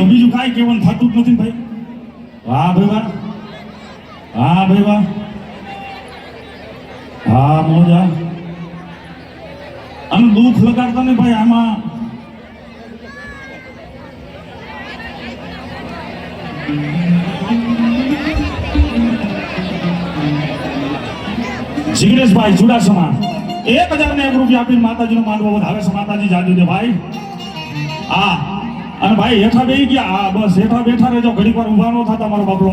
જાઓ બીજું કાંઈ કહેવાનું થતું જ નથી ભાઈ. વાહ ભાઈ વાહ. હા ભાઈ વાહ. હા મોજા. અને દુઃખ લગાડતા ને ભાઈ આમાં. જિગ્નેશભાઈ ચુડાસમા. એક હજાર ને એક રૂપિયા આપીને માતાજીનો માંડવો વધારે માતાજી જાજુ દે ભાઈ. હા. અને ભાઈ હેઠા બેસી ગયા. હા, બસ હેઠા બેઠા રહેજો. ઘડીક વાર ઊભા ન થતા મારો બાપડો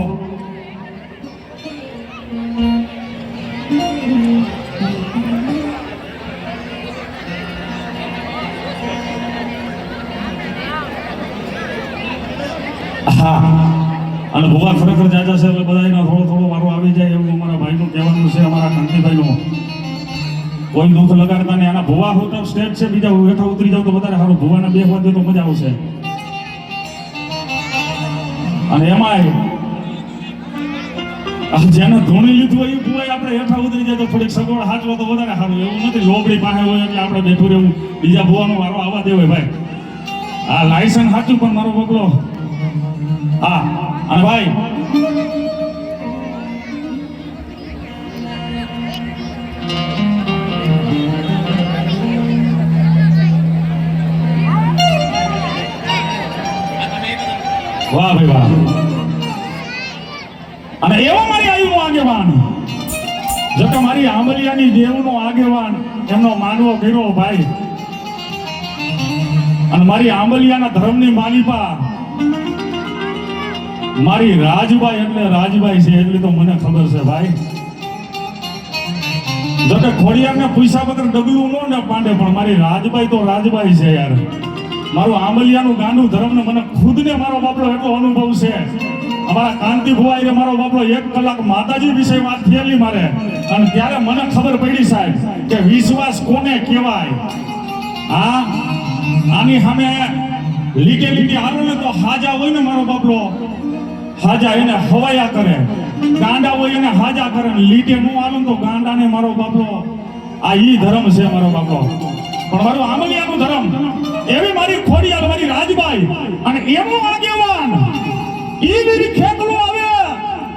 હા. અને ભુવા ખરેખર જાજા છે એટલે બધાયનો થોડો થોડો વારો આવી જાય એવું અમારા ભાઈનું કહેવાનું છે, અમારા કાંતિભાઈનું. કોઈ દુઃખ લગાડતા નહીં. આના ભુવા હું તો સ્ટેજ છે, બીજા હું હેઠા ઉતરી જાવ તો વધારે સારું. ભુવાના બે વાગે તો મજા આવશે. અને એમાંય જેને ધૂણી લીધું હોય એ ભૂવાય આપણે હેઠા ઉતરી જાય તો થોડીક સગવડ હાચવો તો વધારે સારું. એવું નથી, લોબડી પાસે હોય એટલે આપણે બેઠું રહેવું. બીજા ભૂવાનો વારો આવવા દેવાય ભાઈ. આ લાયસન્સ સાચું પણ મારો બગલો હા, અને ભાઈ અને એવો મારી આયુનો આગેવાન. જો કે મારી આંબલિયાની દેવનો આગેવાન, એમનો માનવો કર્યો ભાઈ. અને મારી આંબલિયાના ધર્મની માલિપા. મારી રાજભાઈ એટલે રાજભાઈ છે, એટલી તો મને ખબર છે ભાઈ. જો કે ખોડિયારને પૈસા વગર ડગલું નો ને પાંડે, પણ મારી રાજભાઈ તો રાજભાઈ છે યાર. મારું આંબલિયાનું ગાંડું ધર્મ મને ખુદને મારો બાપલો એટલો અનુભવ છે. અમારા કાંતિ ભુવાઈને મારો બાપલો એક કલાક માતાજી વિશે વાત થયેલી મારે. અને ત્યારે મને ખબર પડી સાહેબ કે વિશ્વાસ કોને કહેવાય? હા, આની સામે લીટે લીટી હાલો ને તો હાજા હોય ને મારો બાપલો. હાજા એને હવાયા કરે. ગાંડા હોય એને હાજા કરે. લીટે નું હાલો તો ગાંડાને મારો બાપલો. આ ઈ ધર્મ છે મારો બાપલો. પણ મારું આમલિયાનું ધર્મ, એવી મારી ખોડિયાલ મારી રાજબાઈ અને એનો આગેવાન, ઈ મેરી ખેતલો આવે.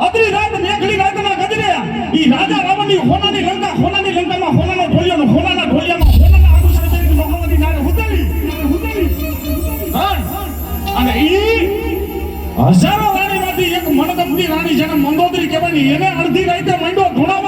અદરી રાત મેઘડી રાતના ગજરે, ઈ રાજા રાવણની હોનાની લંકા, હોનાની લંકામાં હોનાનો ઢોલિયાનો, હોનાના ઢોલિયામાં હોનાના આડુસર તરીકે મહામતી નારે હુતેલી હા અને ઈ હજારો રાણીમાંથી એક મણદમતી રાણી જેને મંદોદરી કહેવાની એને અડધી રાતે મંડો ધૂણામાં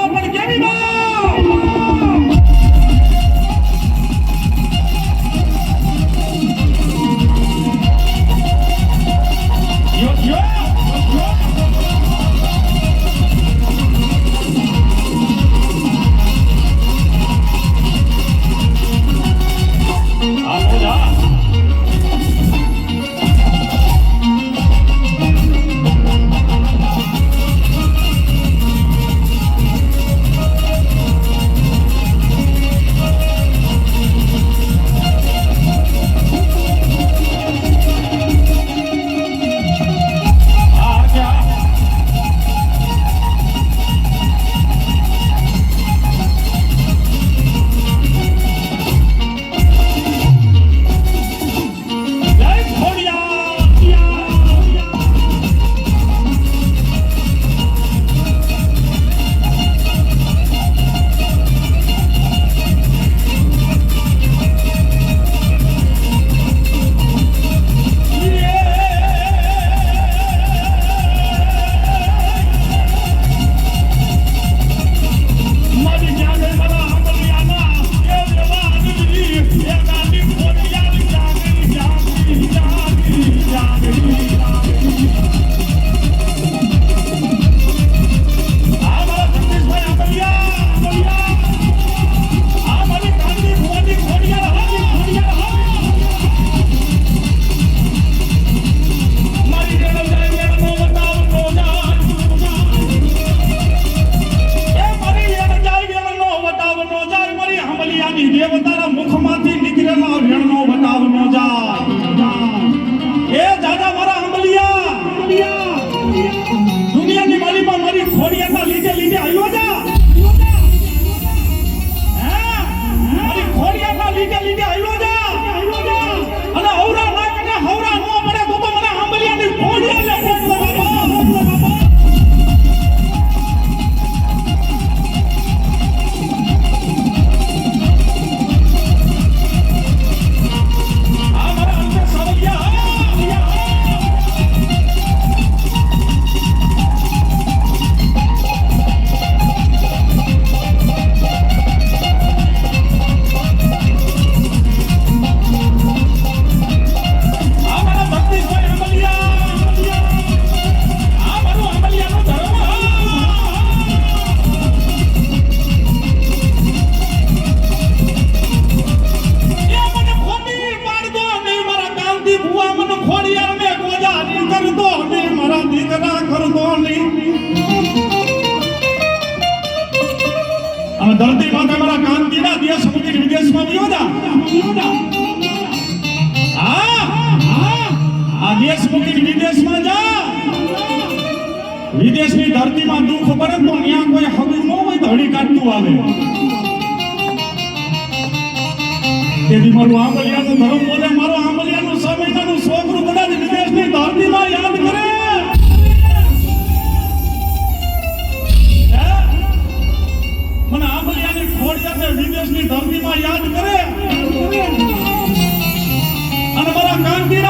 இருக்கும்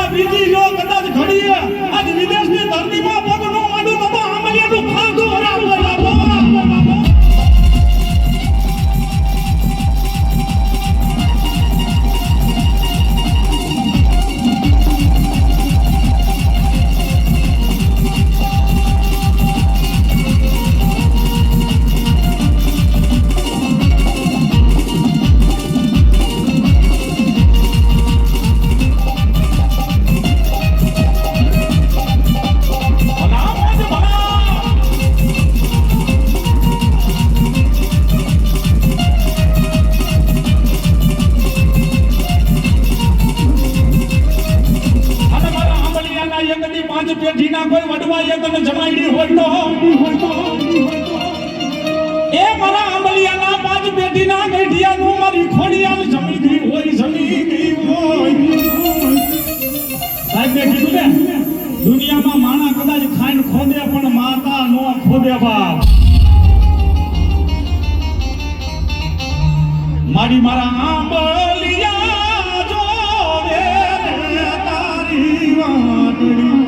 કાંતિના બીજી જો કદાચ ઘડીએ આજ વિદેશની ધરતીમાં પેઢીના તમે જમાઈ હોય તો હોય તો. એ મારા આંબલિયાના પાંચ પેઢીના ગઢિયાનું મારી ખોડિયાલ જમી ગઈ હોય જમી ગઈ હોય. સાહેબ મેં કીધું ને, દુનિયામાં માણા કદાચ ખાઈને ખોદે પણ માતા નો ખોદે બાપ. મારી મારા આંબલિયા જોવે તારી વાટડી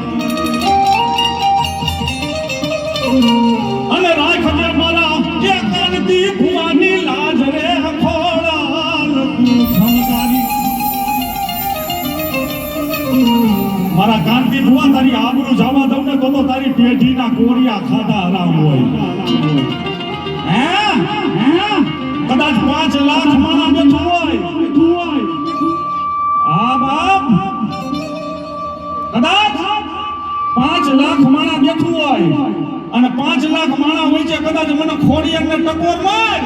મારા કાંતિ ભુવા તારી આબરૂ જવા દઉં ને તો તો તારી પેઢીના કોરિયા ખાધા હરામ હોય. હે? હે? કદાચ પાંચ લાખ માણા બેઠું હોય આ બાપ. કદાચ પાંચ લાખ માણા બેઠું હોય અને પાંચ લાખ માણા હોય છે, કદાચ મને ખોડિયાને ટકોર માર.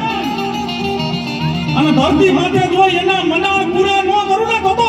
અને ધરતી માથે જો એના મના પૂરે ન કરું ને તો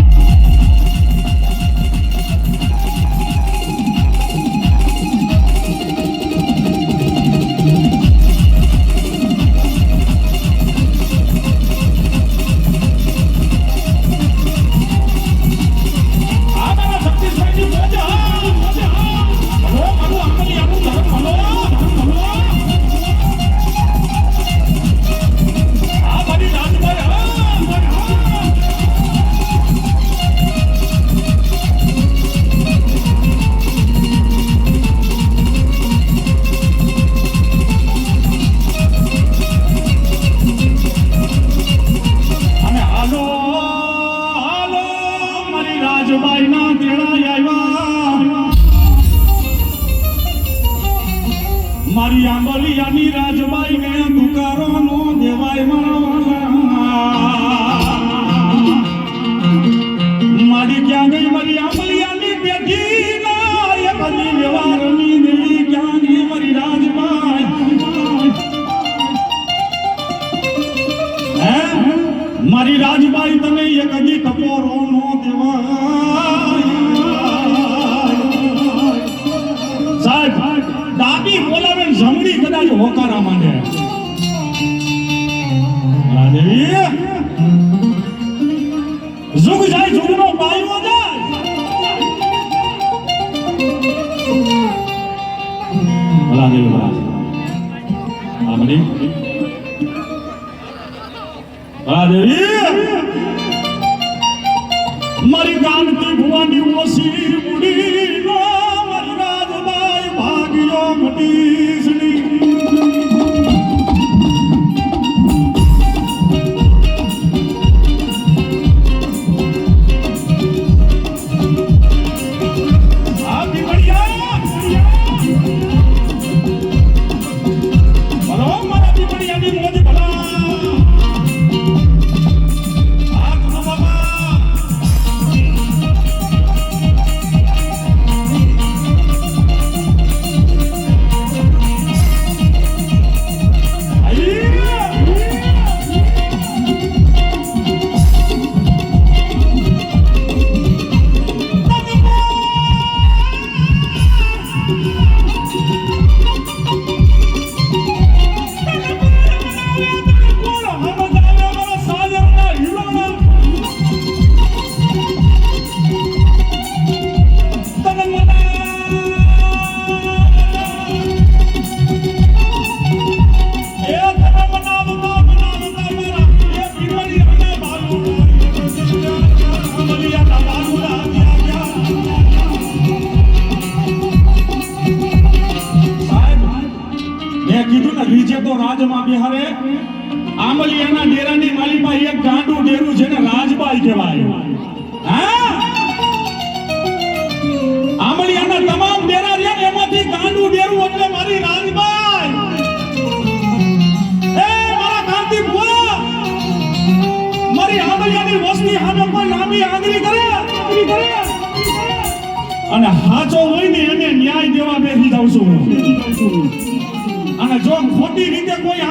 છું અને જો ખોટી રીતે કોઈ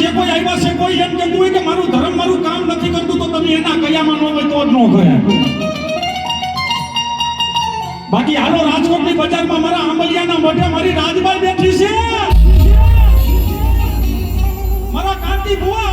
છે કોઈ આવ્યા છે, કોઈ એમ કહેતું હોય કે મારું ધર્મ, મારું કામ નથી કરતું, તો તમે એના કયામાં ન હોય તો જ ન ગયા. બાકી હાલો, રાજકોટની બજારમાં મારા આંબલિયાના મોઢે મારી રાજબાઈ બેઠી છે. મારા કાંતિ બુઆ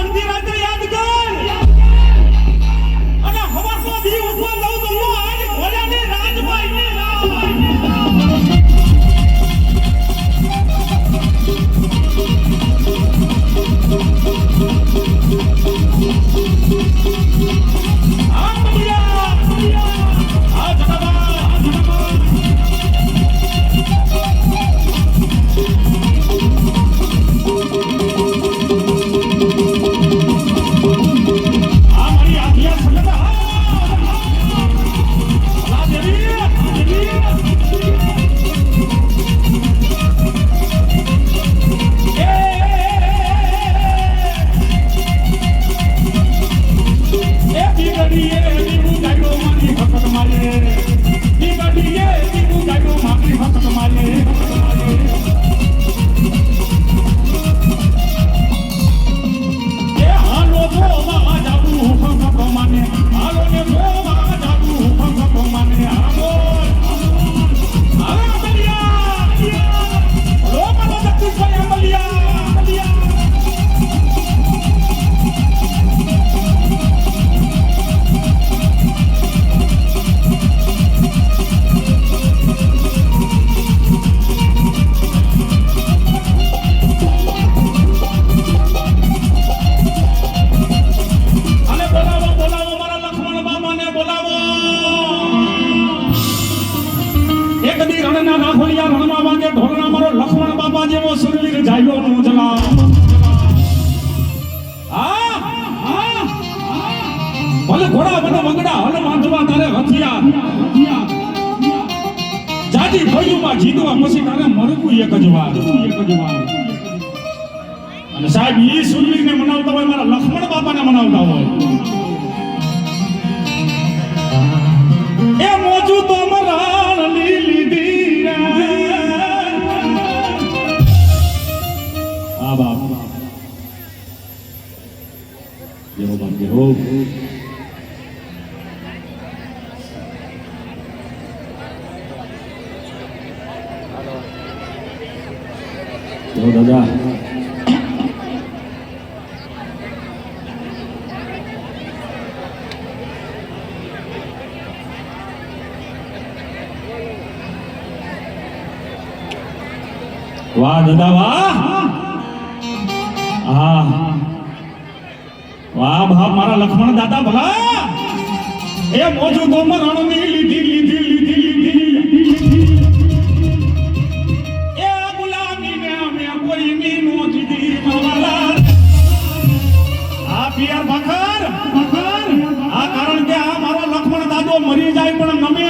ઈ સુરવીરને મનાવતા હોય મારા લક્ષ્મણ બાપાને મનાવતા હોય એ મોજુ તો મરાણ લીધી આ બાપ જેવો બાપ જેવો દાદા લક્ષ્મણ દાદા ભલા. એ મોજું ગોમર રણની લીધી લીધી લીધી લીધી આ કારણ કે આ મારો લક્ષ્મણ દાદો મરી જાય પણ નમી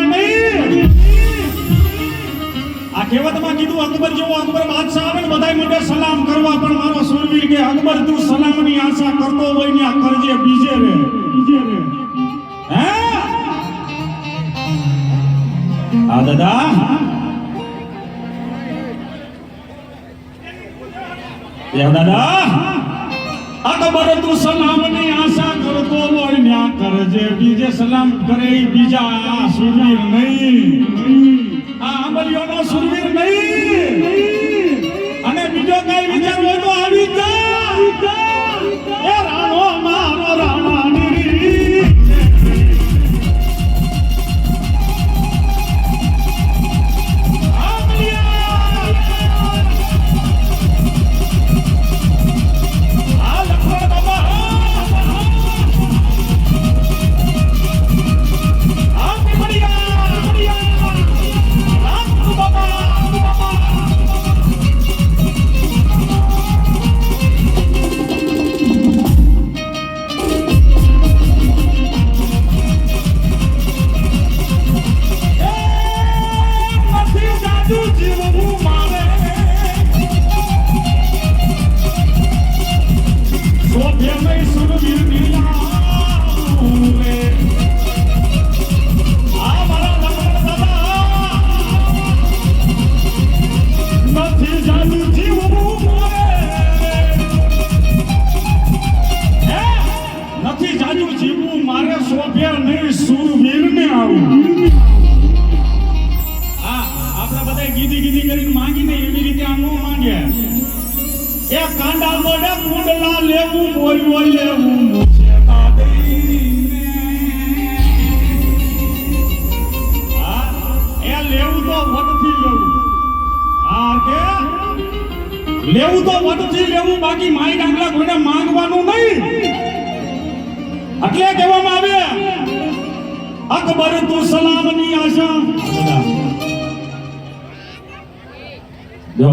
કહેવતમાં કીધું, અકબર જેવો અકબર બાદશાહ આવે ને બધાય માટે સલામ કરવા, પણ મારો સુરવીર કે અકબર તું સલામની આશા કરતો હોય ને આ કરજે બીજે રે. બીજે રે. હે? આ દાદા? એ દાદા? અકબર તું સલામની આશા કરતો હોય ને આ કરજે, બીજે સલામ કરે ઈ બીજા સુરવીર નહીં. આ આંબલીઓનો સુરવીર નહીં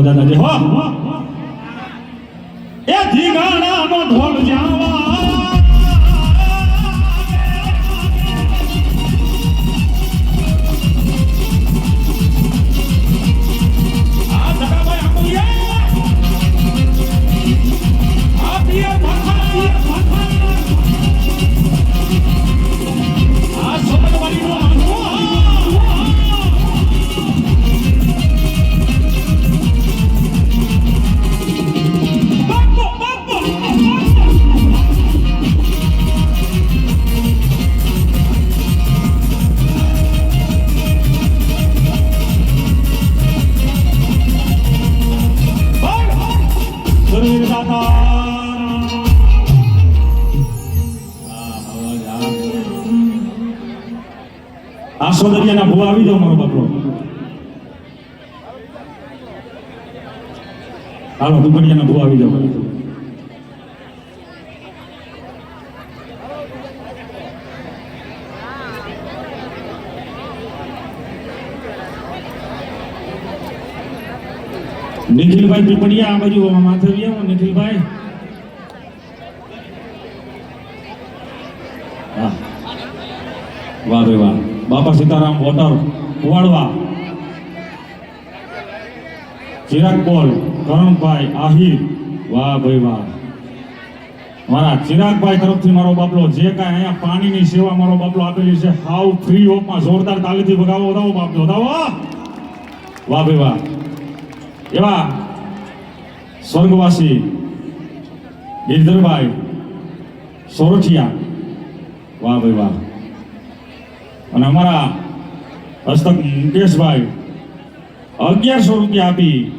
જે હો. એ ધીગાણાનો ઢોલ જાવા. આ સોદરિયાના ભૂવા આવી જાવ મારો બાપલો હાલો દુપડિયાના ભૂવા આવી જાવ નિખિલભાઈ પીપડિયા આ બાજુ માથે આવી આવો નિખિલભાઈ વાહ ભાઈ, વાહ. બાપા સીતારામ વોટર કુવાડવા. ચિરાગ પોલ કરણભાઈ આહિર. વાહ ભાઈ વાહ. મારા ચિરાગભાઈ તરફથી મારો બાપલો, જે કાંઈ અહીંયા પાણીની સેવા મારો બાપલો આપેલી છે, હાવ ફ્રી ઓફમાં જોરદાર તાલીથી ભગાવો વધાવો બાપલો વધાવો વાહ ભાઈ વાહ. એવા સ્વર્ગવાસી ગિરધરભાઈ સોરઠિયા. વાહ ભાઈ વાહ. અને અમારા હસ્તક મુકેશભાઈ અગિયારસો રૂપિયા આપી.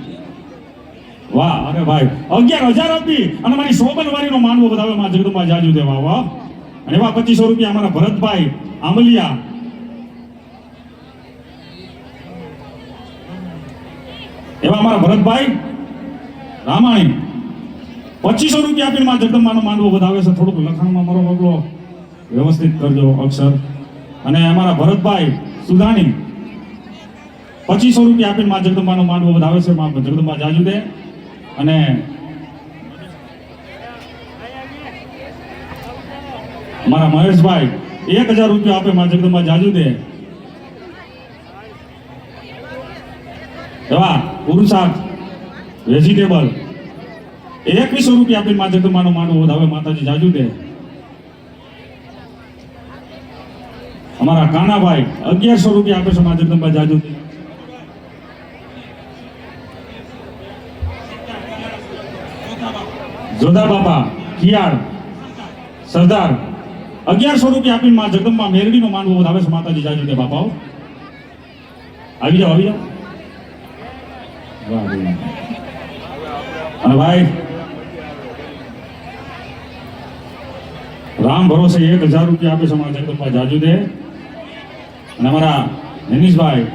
વાહ, અરે ભાઈ, અગિયાર હજાર આપી અને મારી સોબન વારીનો માનવો બતાવે મારા જગદંબા જાજુ દેવા, વાહ. અને એવા પચીસો રૂપિયા અમારા ભરતભાઈ આમલિયા. એવા અમારા ભરતભાઈ રામાણી. પચીસો રૂપિયા આપીને માં જગદંબાનો માનવો વધાવે છે. થોડુંક લખાણમાં મારો બગલો વ્યવસ્થિત કરજો, અક્ષર. અને અમારા ભરતભાઈ સુધાણી પચીસો રૂપિયા આપીને માં જગદંબાનો માંડવો વધાવે છે. માં જગદંબા જાજુ દે. અને અમારા મહેશભાઈ એક હજાર રૂપિયા આપે, માં જગદંબા જાજુ દે. એવા પુરુષાર્થ વેજીટેબલ એકવીસો રૂપિયા આપીને મા જગદંબાનો માંડવો વધાવે, માતાજી જાજુ દે. અમારા કાનાભાઈ અગિયારસો રૂપિયા આપે છે મા જગદંબા જાજુ. દે જોધા બાપા કિયાળ સરદાર, અગિયારસો રૂપિયા આપીને મા જગદંબા મેરડીનો માંડવો વધાવે છે માતાજી જાજુ દે બાપાઓ. આવી જાઓ આવી જાઓ. વાહ ભાઈ. અને ભાઈ. રામ ભરોસે એક હજાર રૂપિયા આપે છે અમારા જગદંબા જાજુ દે અને અમારા જનીશભાઈ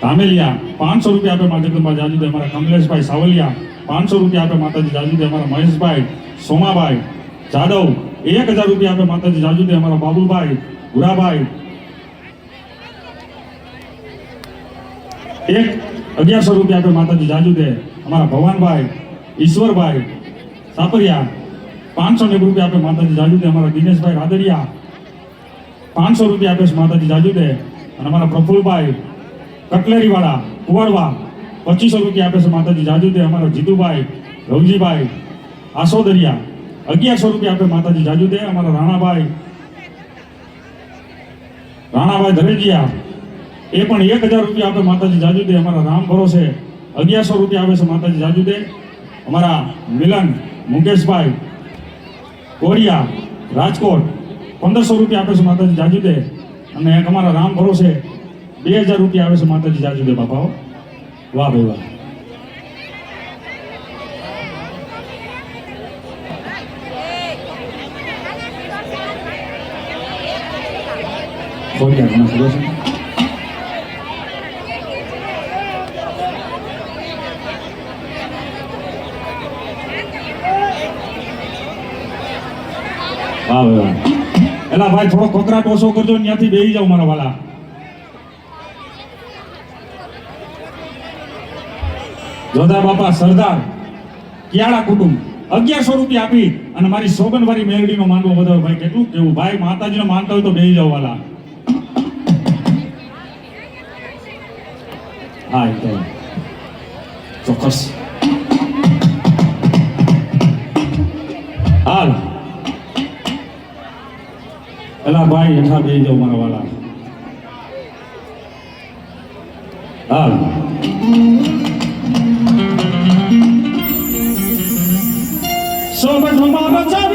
ધામેલિયા પાંચસો રૂપિયા આપે માતા જગદંબા જાજુ દે અમારા કમલેશભાઈ સાવલિયા પાંચસો રૂપિયા આપે માતાજી જાજુ દે અમારા મહેશભાઈ સોમાભાઈ જાદવ એક હજાર રૂપિયા આપે માતાજી જાજુ દે અમારા બાબુભાઈ ભુરાભાઈ એક અગિયારસો રૂપિયા આપે માતાજી જાજુ દે અમારા ભવાનભાઈ ઈશ્વરભાઈ સાપરિયા પાંચસો ને રૂપિયા આપે માતાજી જાજુ દે અમારા દિનેશભાઈ રાદડિયા પાંચસો રૂપિયા આપે છે માતાજી જાજુદે અને અમારા પ્રફુલભાઈ, કટલેરીવાળા કુવાડવા પચીસો રૂપિયા આપે છે માતાજી જાજુદે અમારા જીતુભાઈ, રવજીભાઈ, આસોદરિયા, અગિયારસો રૂપિયા આપે માતાજી જાજુદે અમારા રાણાભાઈ રાણાભાઈ ધરેજિયા, એ પણ એક હજાર રૂપિયા આપે માતાજી જાજુ દે. અમારા રામ ભરોસે અગિયારસો રૂપિયા આપે છે માતાજી જાજુદે અમારા મિલન, મુકેશભાઈ, કોરિયા, રાજકોટ પંદરસો રૂપિયા આપે છે માતાજી જાજુદે. અને એક અમારા રામ ભરોસે બે હજાર રૂપિયા આવે છે માતાજી જાજુદે બાપાઓ વાહ ભાઈ, વાહ. કોરિયા ઘણા વાહ ભાઈ વાહ. એલા ભાઈ થોડો કોકરાટ ઓછો કરજો ત્યાંથી બેસી જાવ મારા વાલા. જોધા બાપા, સરદાર, કિયાળા કુટુંબ, અગિયારસો રૂપિયા આપી અને મારી સોગનવારી મેલડીનો માંડવો વધારો. ભાઈ, કેટલું કેવું? ભાઈ, માતાજીનો માનતા હોય તો બેસી જાવ વાલા. હા તો ચોક્કસ. હાલ. એલા ભાઈ હેઠા બેસી જાવ મારા વાલા. હાલ. સોબતમાં બચાવી